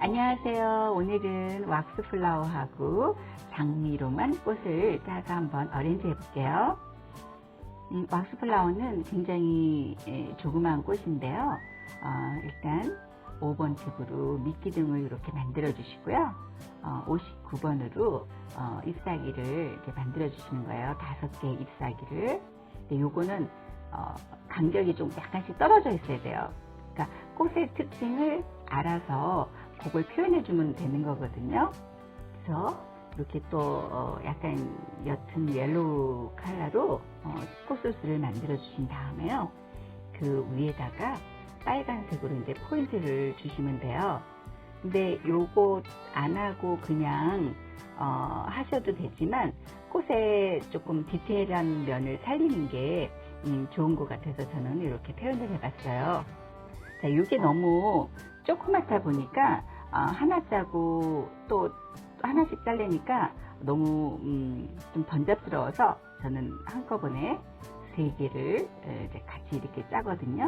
안녕하세요. 오늘은 왁스 플라워하고 장미로만 꽃을 짜서 한번 어렌지 해볼게요. 음, 왁스 플라워는 굉장히 예, 조그마한 꽃인데요. 어, 일단 5번 팁으로 미끼 등을 이렇게 만들어 주시고요. 어, 59번으로 어, 잎사귀를 이렇게 만들어 주시는 거예요. 다섯 개 잎사귀를. 요거는 어, 간격이 좀 약간씩 떨어져 있어야 돼요. 그러니까 꽃의 특징을 알아서 그걸 표현해 주면 되는 거거든요. 그래서 이렇게 또 어, 약간 옅은 옐로우 컬러로 어, 꽃소스를 만들어 주신 다음에요. 그 위에다가 빨간색으로 이제 포인트를 주시면 돼요. 근데 요거 안 하고 그냥 어, 하셔도 되지만 꽃에 조금 디테일한 면을 살리는 게 음, 좋은 것 같아서 저는 이렇게 표현을 해봤어요. 자, 이게 너무 조그맣다 보니까 어, 하나 짜고 또 하나씩 잘래니까 너무 음, 좀 번잡스러워서 저는 한꺼번에 세 개를 같이 이렇게 짜거든요.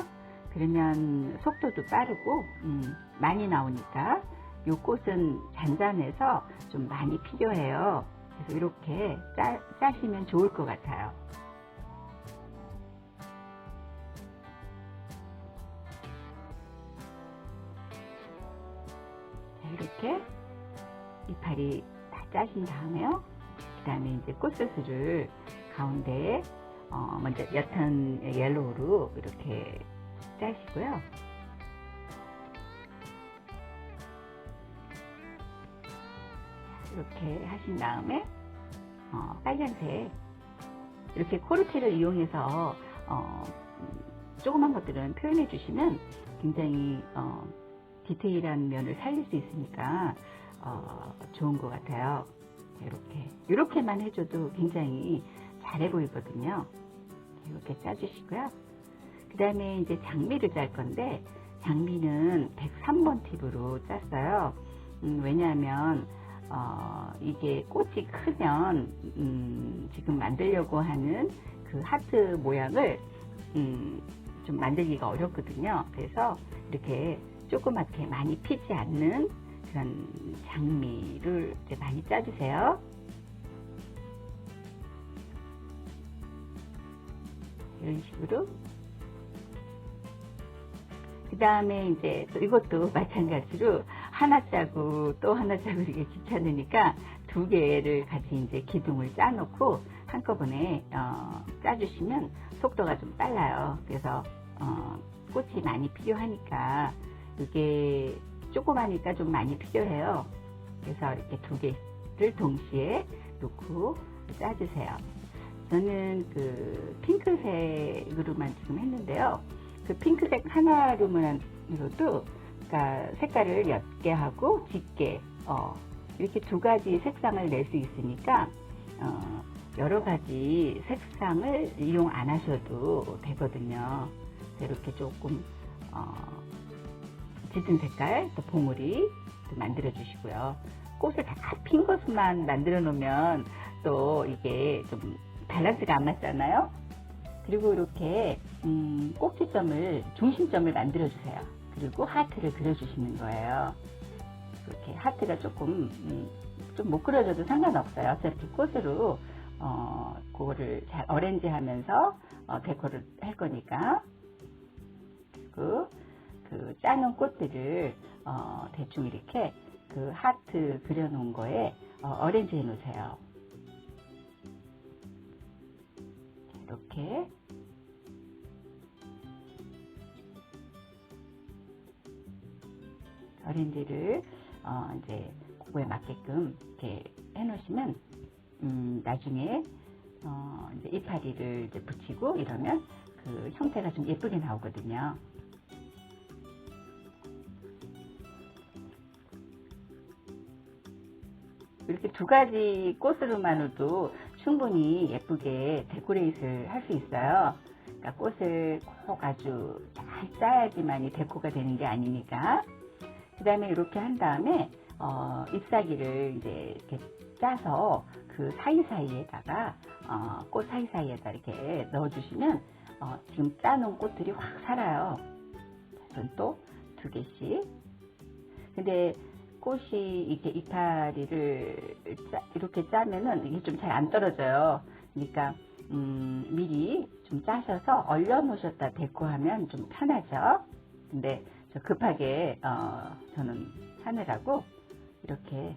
그러면 속도도 빠르고 음, 많이 나오니까 이 꽃은 잔잔해서 좀 많이 필요해요. 그래서 이렇게 짜, 짜시면 좋을 것 같아요. 이렇게 이파리 다 짜신 다음에요. 그 다음에 이제 꽃소스를 가운데에 어, 먼저 옅은 옐로우로 이렇게 짜시고요. 이렇게 하신 다음에 어, 빨간색 이렇게 코르테를 이용해서 어, 음, 조그만 것들은 표현해 주시면 굉장히 어, 디테일한 면을 살릴 수 있으니까 어, 좋은 것 같아요. 이렇게 이렇게만 해줘도 굉장히 잘해 보이거든요. 이렇게 짜주시고요. 그 다음에 이제 장미를 짤 건데 장미는 103번 팁으로 짰어요. 음, 왜냐하면 어, 이게 꽃이 크면 음, 지금 만들려고 하는 그 하트 모양을 음, 좀 만들기가 어렵거든요. 그래서 이렇게 조그맣게 많이 피지 않는 그런 장미를 많이 짜주세요. 이런 식으로. 그 다음에 이제 또 이것도 마찬가지로 하나 짜고 또 하나 짜고 이게 귀찮으니까 두 개를 같이 이제 기둥을 짜놓고 한꺼번에 어, 짜주시면 속도가 좀 빨라요. 그래서 어, 꽃이 많이 필요하니까 이게 조그마니까 좀 많이 필요해요. 그래서 이렇게 두 개를 동시에 놓고 짜주세요. 저는 그 핑크색으로만 지금 했는데요. 그 핑크색 하나로만으로도 그러니까 색깔을 옅게 하고 짙게 어, 이렇게 두 가지 색상을 낼 수 있으니까 어, 여러 가지 색상을 이용 안 하셔도 되거든요. 이렇게 조금 어, 짙은 색깔 또 봉우리 또 만들어 주시고요. 꽃을 다 핀 것만 만들어 놓으면 또 이게 좀 밸런스가 안 맞잖아요. 그리고 이렇게 음, 꼭지점을 중심점을 만들어 주세요. 그리고 하트를 그려 주시는 거예요. 이렇게 하트가 조금 음, 좀못 그려줘도 상관없어요. 어차피 꽃으로 어, 그거를 잘 어렌지 하면서 어, 데코를 할 거니까. 그리고 그 짜는 꽃들을 어, 대충 이렇게 그 하트 그려놓은 거에 어, 렌지 해놓으세요. 이렇게 어렌지를 어, 이제 그거에 맞게끔 이렇게 해놓으시면 음, 나중에 어, 이제 이파리를 이제 붙이고 이러면 그 형태가 좀 예쁘게 나오거든요. 이렇게 두 가지 꽃으로만으로도 충분히 예쁘게 데코레이트를 할 수 있어요. 그러니까 꽃을 꼭 아주 잘 짜야지만이 데코가 되는 게 아니니까. 그 다음에 이렇게 한 다음에 어, 잎사귀를 이제 이렇게 짜서 그 사이사이에다가 어, 꽃 사이사이에다 이렇게 넣어주시면 어, 지금 짜놓은 꽃들이 확 살아요. 또 두 개씩. 근데 꽃이 이렇게 이파리를 짜- 이렇게 짜면은 이게 좀 잘 안 떨어져요. 그러니까 음, 미리 좀 짜셔서 얼려 놓으셨다 데코하면 좀 편하죠. 근데 저 급하게 어, 저는 하느라고 이렇게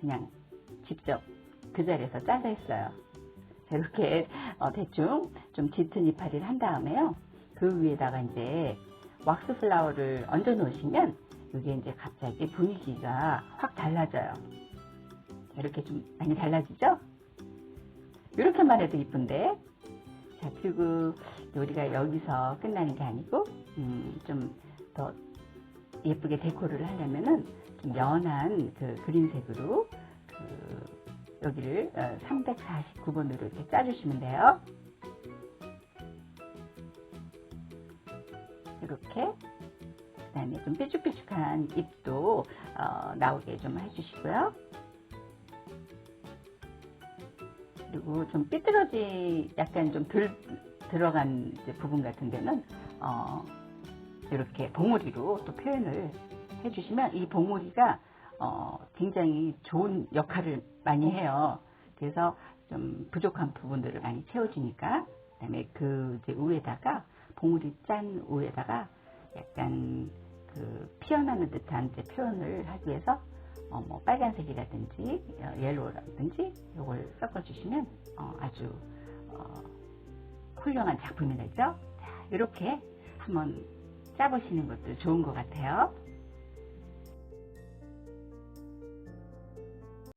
그냥 직접 그 자리에서 짜서 했어요. 자, 이렇게 어, 대충 좀 짙은 이파리를 한 다음에요. 그 위에다가 이제 왁스 플라워를 얹어 놓으시면 이게 이제 갑자기 분위기가 확 달라져요. 자, 이렇게 좀 많이 달라지죠? 이렇게만 해도 이쁜데. 자, 그리고 우리가 여기서 끝나는 게 아니고, 음, 좀 더 예쁘게 데코를 하려면은 좀 연한 그 그린색으로 그 여기를 349번으로 이렇게 짜주시면 돼요. 이렇게 그 다음에 좀 뾰족뾰족한 잎도 어, 나오게 좀 해주시고요. 그리고 좀 삐뚤어지 약간 좀 덜 들어간 부분 같은 데는 어, 이렇게 봉우리로 또 표현을 해주시면 이 봉우리가 어, 굉장히 좋은 역할을 많이 해요. 그래서 좀 부족한 부분들을 많이 채워주니까 그다음에 그 이제 위에다가 봉우리 짠 위에다가 약간 그 피어나는 듯한 이제 표현을 하기 위해서 어, 뭐 빨간색이라든지 어, 옐로우라든지 이걸 섞어주시면 어, 아주 어, 훌륭한 작품이 되죠. 자, 이렇게 한번 짜보시는 것도 좋은 것 같아요.